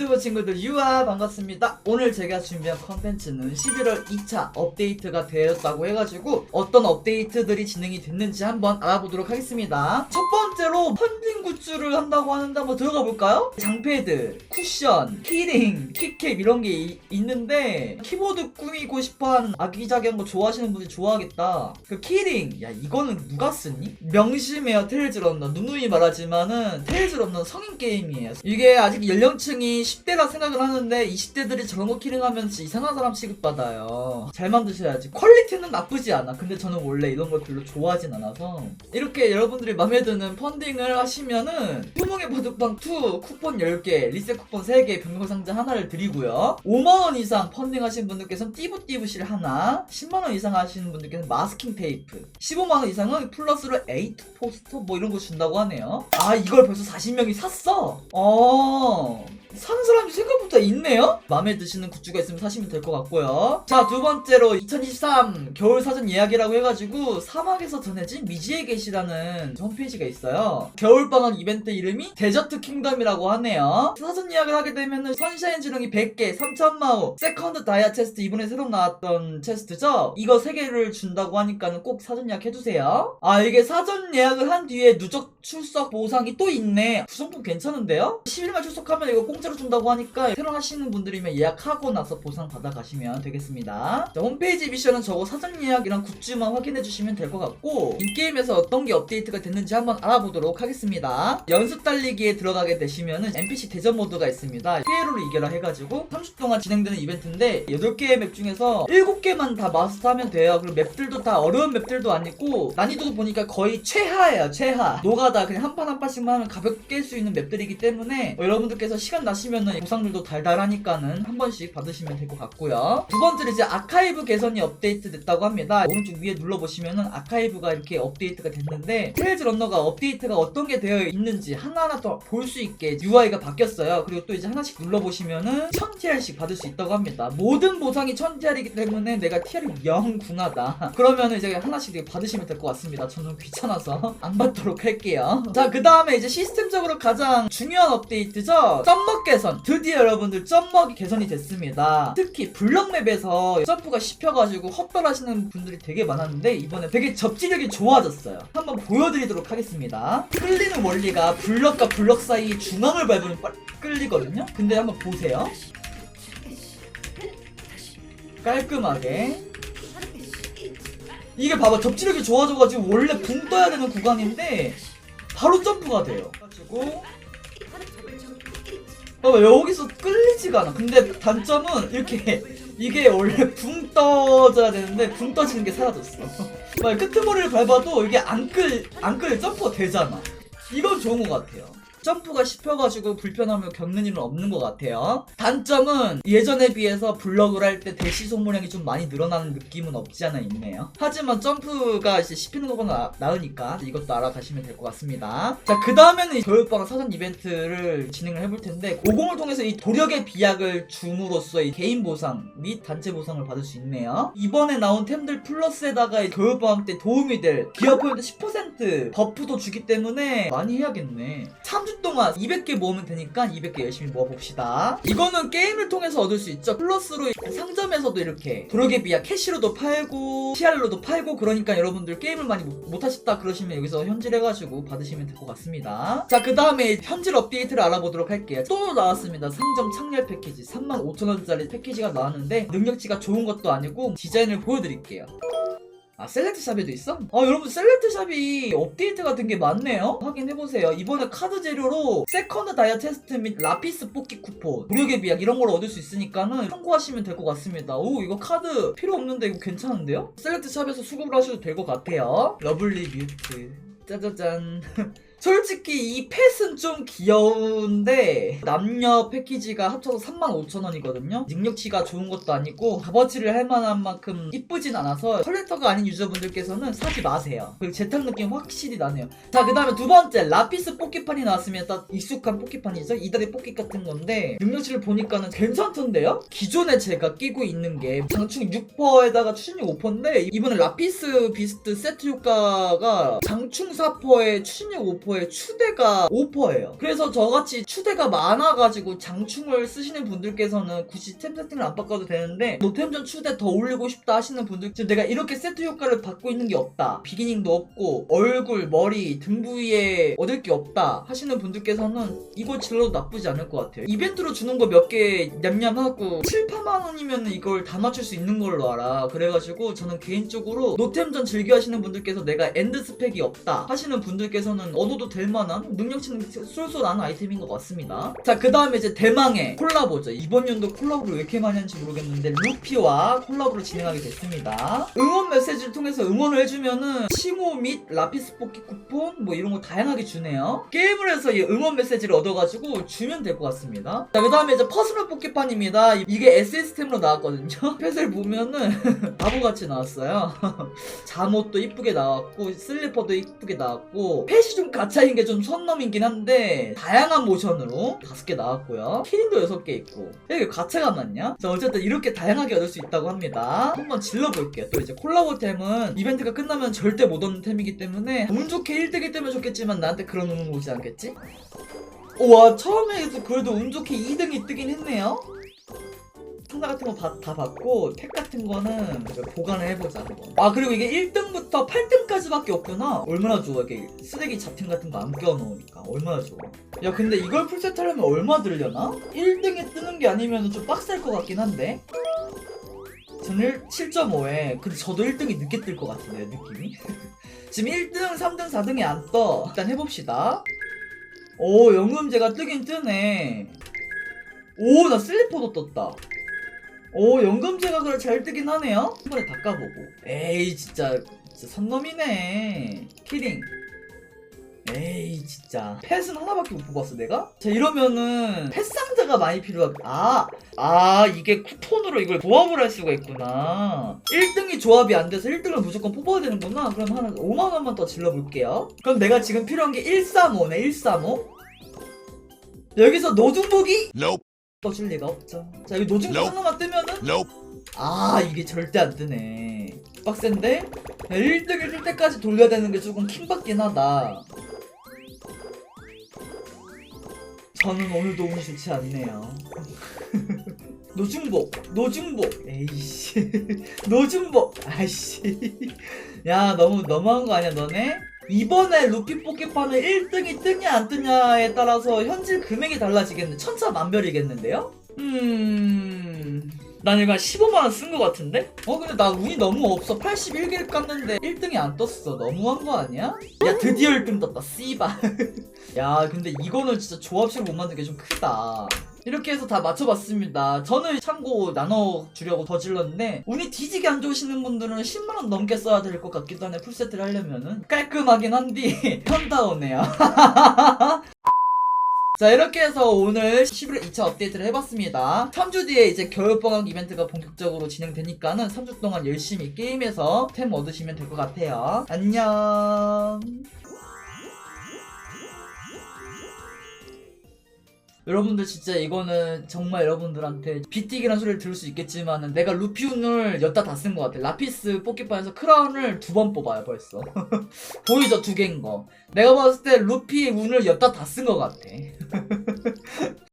유튜브 친구들 유아 반갑습니다. 오늘 제가 준비한 컨텐츠는 11월 2차 업데이트가 되었다고 해가지고 어떤 업데이트들이 진행이 됐는지 한번 알아보도록 하겠습니다. 첫 번째로 펀딩 굿즈를 한다고 하는데 한번 들어가 볼까요? 장패드, 쿠션, 키링, 키캡 이런 게 이- 있는데 키보드 꾸미고 싶어하는 아기자기한 거 좋아하시는 분들이 좋아하겠다. 그 키링, 야 이거는 누가 쓰니? 명심해요 테일즈 런너. 누누이 말하지만은 테일즈 런너 성인 게임이에요. 이게 아직 연령층이 10대라 생각을 하는데 20대들이 저런 거 키링하면 진짜 이상한 사람 취급받아요. 잘 만드셔야지. 퀄리티는 나쁘지 않아. 근데 저는 원래 이런 걸 별로 좋아하진 않아서 이렇게 여러분들이 마음에 드는 펀딩을 하시면은 휴몽의 바둑방 2 쿠폰 10개, 리셋 쿠폰 3개, 변경 상자 하나를 드리고요. 5만원 이상 펀딩 하신 분들께서는 띠부띠부실 하나, 10만원 이상 하시는 분들께서는 마스킹 테이프, 15만원 이상은 플러스로 에이트 포스터 뭐 이런 거 준다고 하네요. 아, 이걸 벌써 40명이 샀어? 어. 사는 사람이 생각보다 있네요? 마음에 드시는 굿즈가 있으면 사시면 될 것 같고요. 자, 두 번째로 2023 겨울 사전 예약이라고 해가지고 사막에서 전해진 미지의 계시라는 홈페이지가 있어요. 겨울방학 이벤트 이름이 데저트 킹덤이라고 하네요. 사전 예약을 하게 되면은 선샤인 지렁이 100개, 3천마우, 세컨드 다이아 체스트 이번에 새로 나왔던 체스트죠? 이거 3개를 준다고 하니까는 꼭 사전 예약 해주세요. 아, 이게 사전 예약을 한 뒤에 누적 출석 보상이 또 있네. 그 정도 괜찮은데요? 10일만 출석하면 이거 공짜 로 준다고 하니까 새로 하시는 분들이면 예약하고 나서 보상 받아 가시면 되겠습니다. 자, 홈페이지 미션은 저거 사전 예약이랑 굿즈만 확인해 주시면 될 것 같고 인게임에서 어떤 게 업데이트가 됐는지 한번 알아보도록 하겠습니다. 연습 달리기에 들어가게 되시면은 NPC 대전 모드가 있습니다. 피에로를 이겨라 해가지고 30분 동안 진행되는 이벤트인데 8개의 맵 중에서 7개만 다 마스터하면 돼요. 그리고 맵들도 다 어려운 맵들도 아니고 난이도도 보니까 거의 최하예요. 최하. 노가다 그냥 한 판한 판씩만 하면 가볍게 깰 수 있는 맵들이기 때문에 어, 여러분들께서 시간 나 시면은 보상들도 달달하니까는 한 번씩 받으시면 될 것 같고요. 두 번째로 이제 아카이브 개선이 업데이트 됐다고 합니다. 오른쪽 위에 눌러보시면은 아카이브가 이렇게 업데이트가 됐는데 트레일즈 런너가 업데이트가 어떤 게 되어 있는지 하나하나 더 볼 수 있게 UI가 바뀌었어요. 그리고 또 이제 하나씩 눌러보시면은 1000TR씩 받을 수 있다고 합니다. 모든 보상이 1000TR이기 때문에 내가 TR이 영 궁하다. 그러면은 이제 하나씩 받으시면 될 것 같습니다. 저는 귀찮아서 안 받도록 할게요. 자, 그 다음에 이제 시스템적으로 가장 중요한 업데이트죠. 점먹 개선. 드디어 여러분들 점먹이 개선이 됐습니다. 특히 블럭맵에서 점프가 씹혀가지고 헛발하시는 분들이 되게 많았는데 이번에 되게 접지력이 좋아졌어요. 한번 보여드리도록 하겠습니다. 끌리는 원리가 블럭과 블럭 사이 중앙을 밟으면 끌리거든요. 근데 한번 보세요. 깔끔하게. 이게 봐봐 접지력이 좋아져가지고 원래 붕 떠야 되는 구간인데 바로 점프가 돼요. 가지고 봐봐 여기서 끌리지가 않아. 근데 단점은 이렇게 이게 원래 붕 떠져야 되는데 붕 떠지는 게 사라졌어. 막 끄트머리를 밟아도 이게 안 끌 안 끌 점프가 되잖아. 이건 좋은 것 같아요. 점프가 씹혀가지고 불편함을 겪는 일은 없는 것 같아요. 단점은 예전에 비해서 블럭을 할 때 대시 소모량이 좀 많이 늘어나는 느낌은 없지 않아 있네요. 하지만 점프가 이제 씹히는 것보다 나, 으니까 이것도 알아가시면 될 것 같습니다. 자, 그 다음에는 겨울방학 사전 이벤트를 진행을 해볼 텐데, 고공을 통해서 이 도력의 비약을 줌으로써 이 개인 보상 및 단체 보상을 받을 수 있네요. 이번에 나온 템들 플러스에다가 이 겨울방학 때 도움이 될 기어 포인트 10% 버프도 주기 때문에 많이 해야겠네. 3주 동안 200개 모으면 되니까 200개 열심히 모아봅시다. 이거는 게임을 통해서 얻을 수 있죠. 플러스로 상점에서도 이렇게 비약 캐시로도 팔고 CR로도 팔고 그러니까 여러분들 게임을 많이 못, 못하셨다 그러시면 여기서 현질해가지고 받으시면 될 것 같습니다. 자, 그 다음에 현질 업데이트를 알아보도록 할게요. 또 나왔습니다. 상점 창렬 패키지 35,000원짜리 패키지가 나왔는데 능력치가 좋은 것도 아니고 디자인을 보여드릴게요. 아 셀렉트 샵에도 있어? 아 여러분 셀렉트 샵이 업데이트 같은 게 많네요. 확인해보세요. 이번에 카드 재료로 세컨드 다이아 테스트 및 라피스 뽑기 쿠폰 무력의 비약 이런 걸 얻을 수 있으니까는 참고하시면 될 것 같습니다. 오 이거 카드 필요 없는데 이거 괜찮은데요? 셀렉트 샵에서 수급을 하셔도 될 것 같아요. 러블리 뮤트. 짜자잔 솔직히 이 펫은 좀 귀여운데 남녀 패키지가 합쳐서 35,000원이거든요. 능력치가 좋은 것도 아니고 값어치를 할 만한 만큼 이쁘진 않아서 컬렉터가 아닌 유저분들께서는 사지 마세요. 그리고 재탕 느낌 확실히 나네요. 자 그 다음에 두 번째 라피스 뽑기판이 나왔으면 딱 익숙한 뽑기판이죠. 이달의 뽑기 같은 건데 능력치를 보니까는 괜찮던데요? 기존에 제가 끼고 있는 게 장충 6%에다가 추진력 5%인데 이번에 라피스 비스트 세트 효과가 장충 4%에 추진력 5% 오퍼에 추대가 오퍼예요. 그래서 저같이 추대가 많아가지고 장충을 쓰시는 분들께서는 굳이 템 세팅을 안 바꿔도 되는데 노템전 추대 더 올리고 싶다 하시는 분들 지금 내가 이렇게 세트 효과를 받고 있는 게 없다. 비기닝도 없고 얼굴, 머리, 등 부위에 얻을 게 없다 하시는 분들께서는 이거 질러도 나쁘지 않을 것 같아요. 이벤트로 주는 거 몇 개 냠냠하고 7, 8만 원이면 이걸 다 맞출 수 있는 걸로 알아. 그래가지고 저는 개인적으로 노템전 즐겨 하시는 분들께서 내가 엔드 스펙이 없다 하시는 분들께서는 얻어도 될 만한 능력치는 쏠쏠 한 아이템인 것 같습니다. 자, 그 다음에 이제 대망의 콜라보죠. 이번 연도 콜라보를 왜 이렇게 많이 하는지 모르겠는데 루피와 콜라보를 진행하게 됐습니다. 응원 메시지를 통해서 응원을 해주면은 칭호 및 라피스 뽑기 쿠폰 뭐 이런 거 다양하게 주네요. 게임을 해서 이 응원 메시지를 얻어가지고 주면 될 것 같습니다. 자, 그 다음에 이제 퍼스널 뽑기판입니다. 이게 SS템으로 나왔거든요. 펫을 보면은 바보같이 나왔어요. 잠옷도 이쁘게 나왔고 슬리퍼도 이쁘게 나왔고 펫이 좀 가차인 게 좀 선 넘이긴 한데 다양한 모션으로 다섯 개 나왔고요. 키링도 여섯 개 있고 이게 가차가 맞냐? 자 어쨌든 이렇게 다양하게 얻을 수 있다고 합니다. 한번 질러볼게요. 또 이제 콜라보템은 이벤트가 끝나면 절대 못 얻는 템이기 때문에 운 좋게 1등이 뜨면 좋겠지만 나한테 그런 운은 오지 않겠지? 우와 처음에도 그래도 운 좋게 2등이 뜨긴 했네요. 상자 같은 거다 받고 택 같은 거는 보관을 해보자 그거. 아 그리고 이게 1등부터 8등까지밖에 없구나? 얼마나 좋아 이게 쓰레기 잡템 같은 거 안 껴놓으니까. 얼마나 좋아. 야 근데 이걸 풀세트 하려면 얼마 들려나? 1등에 뜨는 게 아니면 좀 빡셀 것 같긴 한데. 저는 7.5에 근데 저도 1등이 늦게 뜰 것 같은데요 느낌이? 지금 1등 3등 4등이 안떠. 일단 해봅시다. 오 연금제가 뜨긴 뜨네. 오 나 슬리퍼도 떴다 오 연금제가 그래 잘 뜨긴 하네요. 한 번에 닦아보고. 에이 진짜 진짜 선놈이네. 키링. 에이 진짜. 펫은 하나밖에 못 뽑았어 내가? 자 이러면은 펫 상자가 많이 필요하다 아, 아 이게 쿠폰으로 이걸 조합을 할 수가 있구나. 1등이 조합이 안 돼서 1등을 무조건 뽑아야 되는구나. 그럼 하나 5만원만 더 질러볼게요. 그럼 내가 지금 필요한 게 135네 135 여기서 노중복이? Nope. 떠줄 리가 없죠. 자 여기 노중복 Nope. 하나만 뜨면은. 아 이게 절대 안 뜨네. 빡센데? 1등을 뜰 때까지 돌려야 되는 게 조금 킹받긴 하다. 저는 오늘도 운이 좋지 않네요. 노중복 노중복. 에이씨. 노중복. 아이씨. 야 너무 너무한 거 아니야 너네? 이번에 루피 뽑기판은 1등이 뜨냐 안 뜨냐에 따라서 현질 금액이 달라지겠네 천차만별이겠는데요? 음... 난 이거 한 15만원 쓴거 같은데? 어 근데 나 운이 너무 없어 81개를 깠는데 1등이 안 떴어 너무한 거 아니야? 야 드디어 1등 떴다 씨바 야 근데 이거는 진짜 조합식을 못 만든 게 좀 크다 이렇게 해서 다 맞춰봤습니다. 저는 참고 나눠주려고 더 질렀는데 운이 뒤지게 안 좋으시는 분들은 10만원 넘게 써야 될 것 같기도 하네 풀세트를 하려면은. 깔끔하긴 한디 현다오네요. 자 이렇게 해서 오늘 11월 2차 업데이트를 해봤습니다. 3주 뒤에 이제 겨울방학 이벤트가 본격적으로 진행되니까는 3주 동안 열심히 게임해서 템 얻으시면 될 것 같아요. 안녕 여러분들 진짜 이거는 정말 여러분들한테 비틱이라는 소리를 들을 수 있겠지만 내가 루피 운을 여따 다쓴 것 같아. 라피스 뽑기판에서 크라운을 두 번 뽑아요 벌써. 보이죠 두 개인 거? 내가 봤을 때 루피 운을 여따 다쓴 것 같아